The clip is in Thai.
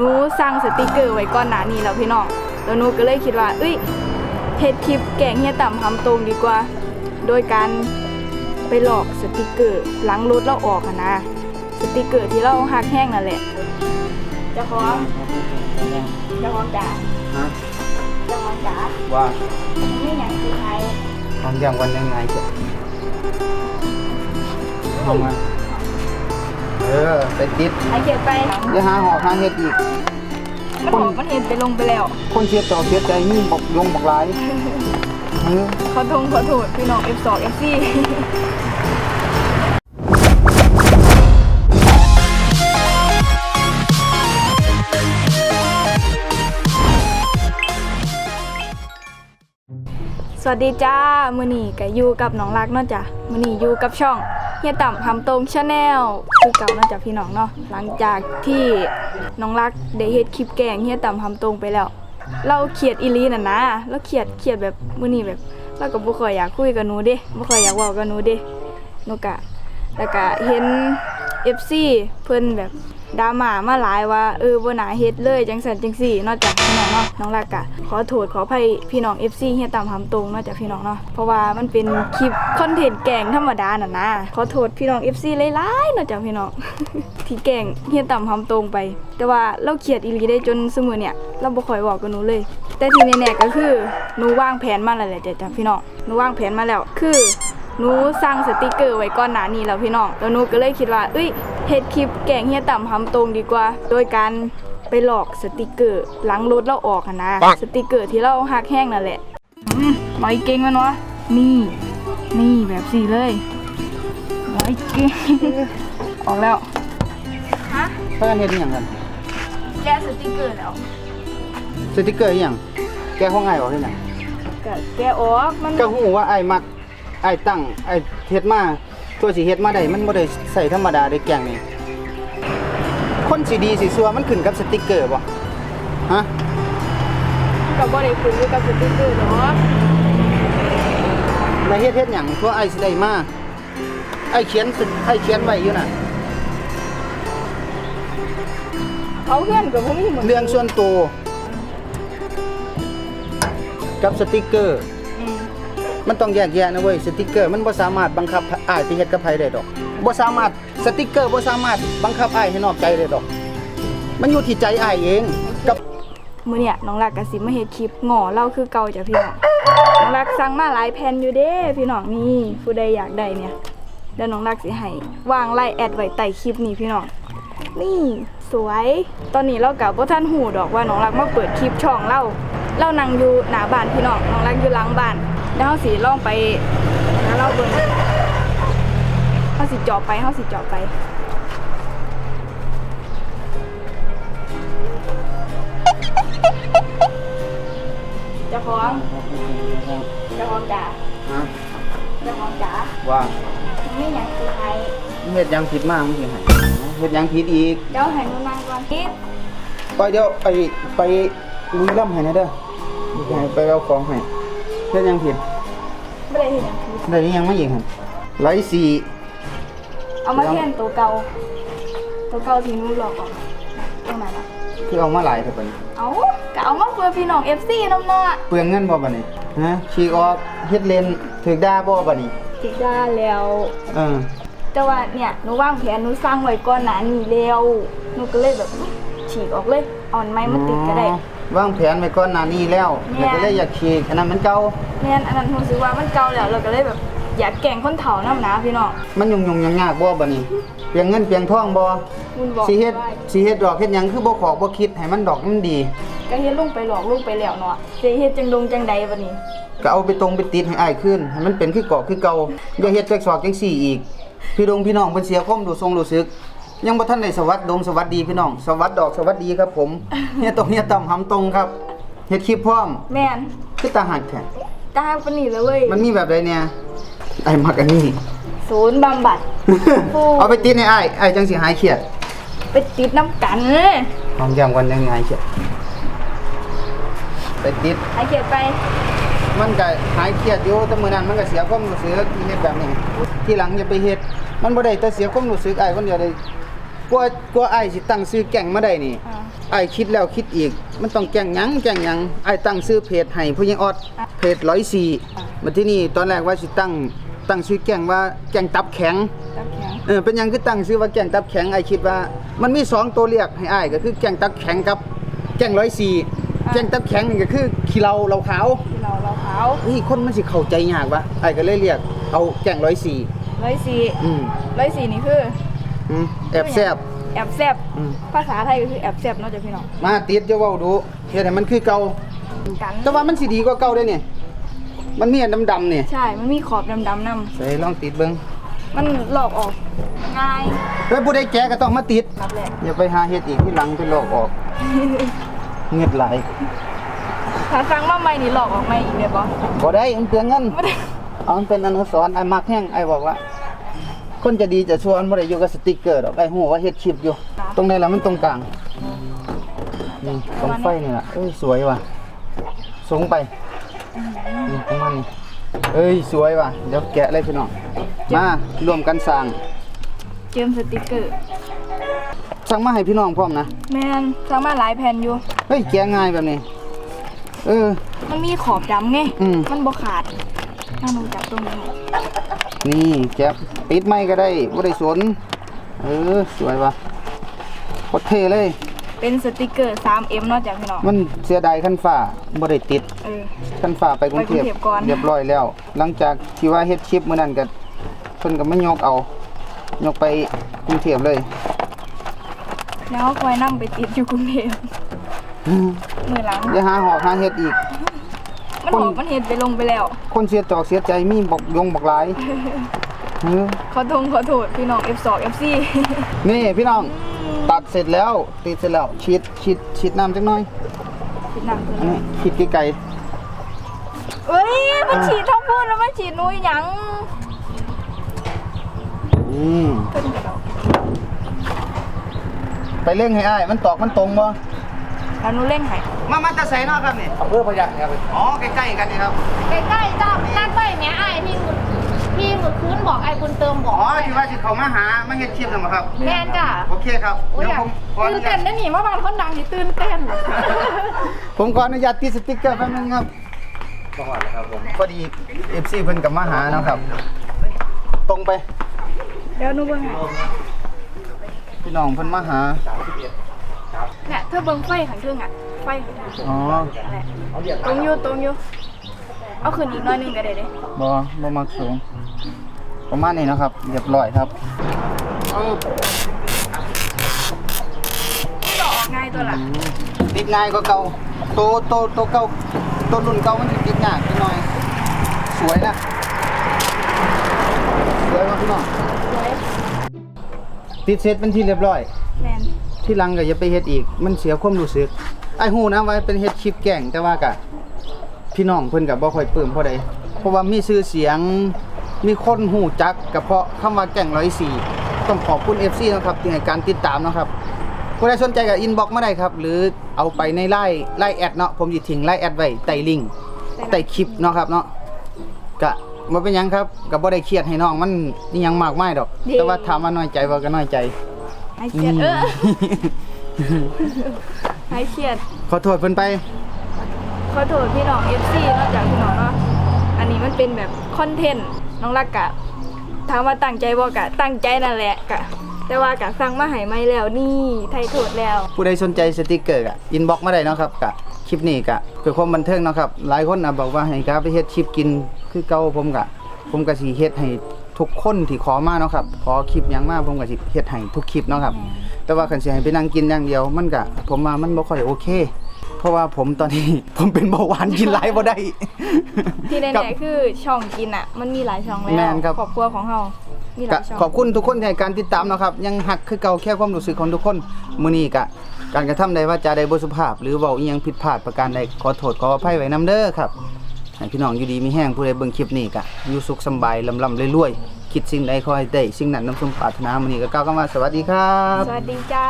หนูสั่งสติกเกอร์ไว้ก่อนหน้านี้แล้วพี่น้องแล้วหนูก็เลยคิดว่า เอ้ยเฮ็ดคลิปแกล้งเฮียต่ำทำตรงดีกว่า โดยการไปหลอกสติกเกอร์หลังรถเราออกอะนะ สติกเกอร์ที่เราหักแห้งนั่นแหละเจ้าของเจ้าของจ๋าฮะเจ้าของจ๋าว่าไม่อย่างคือใครของยำวันยังไงจ้ะห้องมา เออไปติดไอเขียนไปอย่าหาหอหาเฮ็ดอีก มันบอกมันเห็นไปลงไปแล้ว คนเสียต่อเสียใจนี่บอกลงบอกหลายเออขอโทษขอโทษพี่น้อง F2 FC สวัสดีจ้า มือนีก็อยู่กับน้องรักเนาะจ้ะ มือนีอยู่กับช่อง เฮียต่ำทำตรงชาแนลคือเก่าน่าจะพี่น้องเนาะหลังจากที่น้องรักได้เฮ็ดคลิปแกงเฮียต่ำทำตรงไปแล้ว เราเขียดอีลีน่ะนะเราเขียดเขียดแบบมือนีแบบเราก็บ่ค่อยอยากคุยกับหนูเด้บ่ค่อยอยากเว้ากับหนูเด้หนูกะแล้วก็เห็น FC เพิ่นแบบ ดราม่ามาหลายว่าเออบ่น่าเฮ็ดเลยจังซั่นจังซี่นอกจากพี่น้องเนาะน้องรักกะขอโทษขออภัยพี่น้อง FC เฮียตามหำตรงนอกจากพี่น้องเนาะเพราะว่ามันเป็นคลิปคอนเทนต์แกงธรรมดาน่ะนะขอโทษพี่น้อง FC หลายๆนอกจากพี่น้องที่แกงเฮียตามหำตรงไป แต่ว่าเราเครียดอีหลีได้จนซุมื้อเนี่ยเราบ่ค่อยเว้ากับหนูเลย แต่ที่แน่ๆก็คือหนูวางแผนมาแล้วแหละจ้ะพี่น้องหนูวางแผนมาแล้วคือหนูสั่งสติกเกอร์ไว้ก่อนหน้านี้แล้วพี่น้องแล้วหนูก็เลยคิดว่าเอ้ย เฮ็ดคลิปแกล้งเฮียต่ำทำตรงดีกว่า โดยการไปหลอกสติกเกอร์หลังรถเราออกอะนะ สติกเกอร์ที่เราหักแห้งนั่นแหละอืมร้อยเก่งมันวะนี่ นี่แบบสี่เลยร้อยเก่งออกแล้วฮะเพื่อนเฮ็ดอหย่างกันแกะสติกเกอร์แล้วสติกเกอร์อหย่างแกห้องไอ้ายออกที่ไหนก็แกะออกมันก็ฮู้ว่าไอ้ายมักไอ้ายตั้งไอ้ายเฮ็ดมา ตัวสิเฮ็ดมาได้มันบ่ได้ใส่ธรรมดาได้แกงนี่คนสิดีสิซัวมันขึ้นกับสติกเกอร์บ่ฮะก็บ่ได้คุยกับสติกเกอร์หรอกแล้วเฮ็ดเฮ็ดหยังตัวไอ้ายสิได้มาไอ้ายเขียนสิไอ้ายเขียนไว้อยู่น่ะเขาเพื่อนกับพวกนี้หมดเรื่องส่วนตัวกับสติกเกอร์อื มันต้องแยกแยะนะเว้ยสติกเกอร์มันบ่สามารถบังคับอ้ายไปเฮ็ดกับไผได้ดอกบ่สามารถสติกเกอร์บ่สามารถบังคับอ้ายให้นอกใจได้ดอก มันอยู่ที่ใจอ้ายเองกับมื้อเนี่ยน้องรักกะสิมาเฮ็ดคลิปหงอเล่าคือเก่าจ้ะพี่น้องน้องรักสั่งมาหลายแผ่นอยู่เด้พี่น้องนี่ผู้ใดอยากได้เนี่ยเดี๋ยวน้องรักสิให้วางไล่แอดไว้ใต้คลิปนี้พี่น้องนี่สวย ตอนนี้เรากับบ่ทันหูดอกว่าน้องรักมาเปิดคลิปช่องเราเรานั่งอยู่หน้าบ้านพี่น้องน้องรักอยู่หลังบ้าน แล้วเฮาสิลองไปหาเราเบิ่งเฮาสิเจาะไปเฮาสิเจาะไปเจ้าของเจ้าของจ๋าฮะเจ้าของจ๋าว่าไม่อยากคือใครเฮ็ดหยังผิดมามึงสิให้เฮ็ดหยังผิดอีกเดี๋ยวให้หนูนั่งก่อนคิดไปเดี๋ยวไปไปลุยล่ำให้นะเด้อให้ไปเอาของให้ เฮ็ดหยังผิดไม่ได้เห็นอย่างคือได้อีหยังมาอีกหั่นไลสีเอามาแทนตัวเก่า ตัวเก่าที่หนูหลอกออกตรงไหนล่ะคือเอามาหลายเท่าบัดนี้เอาก็เอามาเพื่อพี่น้อง FC น้ำเนาะเปลืองเงินบ่บัดนี้ฮะฉีกออกเฮ็ดเลนถูกด่าบ่บัดนี้ติดได้แล้ว เออแต่ว่าเนี่ยหนูวางแผนหนูสร้างไว้ก่อนหน้านี้แล้วหนูก็เลยแบบฉีกออกเลยเอาอันไม้มาติดก็ได้อ๋อ วางแผนไว้ก่อนหน้านี้แล้วเนี่แล้วยก็เลยอยากฉีกอันนั้นมันเก่าแม่นอันนั้นหนูรู้สึกว่ามันเก่าแล้วเราก็เลยแบบอยากแกล้งคนเฒ่าน้ำหนาพี่น้องมันยุ่งยุ่งยากๆบ่บัดนี้เปลียงเงินเปลียงทองบ่คุณบอกสิเฮ็ดว่าสิเฮ็ดดอกเฮ็ดหยังคือบ่ขอกบ่คิดให้มันดอกมันดี ก็เฮ็ดลงไปหลอกลูกไปแล้วเนาะสิเฮ็ดจังดงจังใดบัดนี้ ก็เอาไปตรงไปติดให้อ้ายขึ้นให้มันเป็นคือเกาะคือเก่าอย่าเฮ็ดจักศอกจังซี่อีก พี่ดงพี่น้องเพิ่นเสียความรู้ทรงรู้สึก ยังบ่ทันได้สวัสดงสวัสดีพี่น้อง สวัสดดอกสวัสดีครับผมเฮียตรงเฮียต่ำหำตรงครับเฮ็ดคลิปพร้อมแม่นคือตาหักแท้ตาปานนี้เลยเว้ยมันมีแบบใดเนี่ยไอ้มักอันนี้ ศูนย์บำบัด โอ้ เอาไปติดให้อ้ายอ้ายจังสิหายเครียดไปติดน้ำกันหอมแก้มกันยังไงเครียดไปติดให้เขียนไปมันก็หายเครียดอยู่แต่มื้อนั้นมันก็เสียความรู้สึกที่เฮ็ดแบบนี้ ที่หลังอย่าไปเฮ็ด มันบ่ได้แต่เสียความรู้สึกอ้ายคนเดียวเลย กว่ากว่าอ้ายสิตั้งชื่อแก่งมาได้นี่อ่า ไอ้ายคิดแล้วคิดอีก มันต้องแจ้งหยังแจ้งหยังไอ้ายตั้งชื่อเพจให้ผู้หญิงออดเพจ104มาที่นี่ตอนแรกว่าสิตั้งตั้งชื่อแกงว่าแกงตับแข็ง ตับแข็งเออเป็นหยังคือตั้งชื่อว่าแกงตับแข็งไอ้ายคิดว่า มันมีสองตัวเรียกให้อ้ายก็คือแกงตับแข็งกับแกง104แกงตับแข็งนี่ก็คือขี้เราเราขาวที่เราเราขาวนี่คนมันสิเข้าใจยากวะไอ้ายก็เลยเรียกเอาแกง104ร้อยสี่อืมร้อยสี่นี่คือ อืมแอบแซ่บแอบแซบอืม ภาษาไทยก็คือแอบแซบเนอกจากพี่น้องมาติดจะเว้าดูเฮ็ดให้มันคือเก่ากันแต่ว่ามันสิดีกว่าเก่าได้เนี่ยมันมีอันดำๆเนี่ยใช่มันมีขอบดำๆนใส่ลองติดเบิ่งำมันหลอกออกง่ายแล้วผู้ใดแก่ก็ต้องมาติด รับแหละอย่าไปหาเฮ็ดอีกที่หลังไปลอกออก เงียบหลายถ้าฟังมาใหม่นี่หลอกออกไหมอีกเดี๋ยวบอบ่ได้มันเปลืองเงิน ไม่ได้เอามันเป็นอนุสรณ์ไอ้มักแห้งไอ้บอกว่า คนจะดีจะชั่วมันบ่ได้อยู่กับสติกเกอร์ดอกไอ้ฮู้ว่าเฮ็ดคลิปอยู่ ตรงไหนล่ะมันตรงกลางนี่ตรงไฟนี่ล่ะเอ้ยสวยว่ะสูงไปนี่ตรงมันนี่เอ้ยสวยว่ะเดี๋ยวแกะเลยพี่น้องมารวมกันสร้างเจิมสติกเกอร์สั่งมาให้พี่น้องพร้อมนะแมนสามารถหลายแผ่นอยู่เฮ้ยแกะง่ายแบบนี้ เออ มันมีขอบดำไงอืม มันบ่ขาดนั่งลงจับตรงนี้ให้ นี่แกะปิดไม่ก็ได้บ่ได้สน เออ สวยว่ะโคตรเท่เลย เป็นสติกเกอร์ 3M เนอกจากพี่น้องมันเสียดายคันฟ้าบ่ได้ติดเออคันฟ้าไปกรุงเทพไปกรุงเทพก่อน เรียบร้อยแล้ว หลังจากที่ว่าเฮ็ดคลิปมื้อนั้นก็เพิ่นก็มายกเอา ยกไปกรุงเทพเลย แล้วคอยนั่งไปติดอยู่กรุงเทพมือหลังอย่าหาหอกหาเฮ็ดอีก มันบอกมันเห็นไปลงไปแล้ว คนเสียจอกเสียใจมีบอกยงบอกหลายเออขอโทษขอโทษพี่น้อง F2 FC นี่พี่น้องตัดเสร็จแล้วติดเสร็จแล้วฉีดฉีดฉีดน้ำจักหน่อยคิดหนักเลอันยนี้ฉีดไกลเอ้ยมันฉีดทั้งพูดแล้วมันฉีดหนุ้ยหยังๆอืมขึ้นกระดอกไปเร่งให้อ้ายมันตอกมันตรงบ่ แล้วหนุเร่งให้มามาตะไสเนาะครับนี่อำเภอพยัคฆ์ครับอ๋อใกล้ๆกันนี่ครับใกล้ๆจ้านั่นไปแม่ไอ้ที่คุณพี่หมึกคืนบอกไอ้คุณเติมบอ๋อกอที่ว่าสิเขามาหามาเฮ็ดคลิปนั่นบ่ครับ แม่นจ้ะโอเคครับโอ้ยเดี๋ยวอยากผมขออตื่นุนญาเต้ตนนะนี่เมื่อวานคนดังนี่ตื่นเต้น ผมขออนุญาตติดสติ๊กเกอร์แป๊บนึงครับต้องว่าแล้วครับผมพอดี FC เพิ่นก็มาหาเนาะครับ ตรงไป เดี๋ยวหนุเบิ่งให้พี่น้องเพิ่นมาหา เนี่ยเธอเบิ่งไฟขันเครื่องอะ ไฟขันเครื่องอ๋ออะไรตรงอยู่ตรงอยู่เอาขึ้นอีกหน้อยหนึงก็ได้เด้บ่บ่มักสูง ประมาณนี้เนาะครับเรียบร้อยครับเออต่อออกง่ายตัวละติดง่ายกว่าเก่าโตโตโตเก่าโตรุ่นเก่ามันสิติดยากนิดหน่อย สวยนะ สวยมากพี่น้องสวยติดเสร็จเป็นที่เรียบร้อย แมน ที่หลังก็อย่าไปเฮ็ดอีก มันเสียความรู้สึกไอ้ฮู้นะว่าเป็นเฮ็ดคลิปแกล้งแต่ว่าก็พี่น้องเพิ่นก็บ่ค่อยปลื้มเพราะใดเพราะว่ามีชื่อเสียงมีคนฮู้จักก็เพราะคำว่าแกล้ง104ต้องขอบคุณ FC นะครับที่ให้การติดตามนะครับผู้ใดสนใจก็อินบ็อกซ์มาได้ครับ หรือเอาไปในไลน์ไลน์แอดเนาะผมสิทิ้งไลน์แอดไว้ใต้ลิงก์ใต้คลิปเนาะครับเนาะก็บ่เป็นหยังครับก็บ่ได้เครียดให้น้องมันอิหยังมากมายดอก แต่ว่าถามว่าน้อยใจบ่ก็น้อยใจ ให้เครียดเออให้เครียด ขอโทษเพิ่นไป ขอโทษพี่น้อง FC นอกจากพี่น้องเนาะ อันนี้มันเป็นแบบคอนเทนต์น้องรักกะถามว่าตั้งใจบ่กะ ตั้งใจนั่นแหละกะ แต่ว่ากะสั่งมาให้ไม่แล้วนี่ไทยโทษแล้ว ผู้ใดสนใจสติกเกอร์ก็อินบ็อกมาได้เนาะครับกะคลิปนี้กะเพื่อความบันเทิงเนาะครับ หลายคนน่ะบอกว่าให้กาไปเฮ็ดคลิปกินคือเก่าผมกะ ผมก็สิเฮ็ดให้ ทุกคนที่ขอมาเนาะครับขอคลิปหยังมาผมก็สิเฮ็ดให้ทุกคลิปเนาะครับ แต่ว่าคันสิให้ไปนั่งกินอย่างเดียว มันก็ผมว่ามันบ่ค่อยโอเค เพราะว่าผมตอนนี้ ผมเป็นเบาหวานกินหลายบ่ได้ ที่แน่ครับๆคือช่องกินอะ มันมีหลายช่องแล้วแม่นครับ ครอบครัวของเฮามีหก็ลายช่อง ขอบคุณทุกคนที่ให้การติดตามเนาะครับ ยังหักคือเก่าแค่ความรู้สึกของทุกคนมื้อนี้ก็การกระทำใดว่าจาใดบ่สุภาพ หรือเว้าอีหยังผิดพลาดประการใดขอโทษขออภัยไว้นํเด้อครับ ให้พี่น้องอยู่ดีมีแห้งผู้ใดเบิ่งคลิปนี้กะอยู่สุขสำบายลำลำรวยๆคิดสิ่งใดขอให้ได้สิ่งนั้นนำสมปรารถนามื้อนี้ก็กล่าวคำว่าสวัสดีครับ สวัสดีจ้า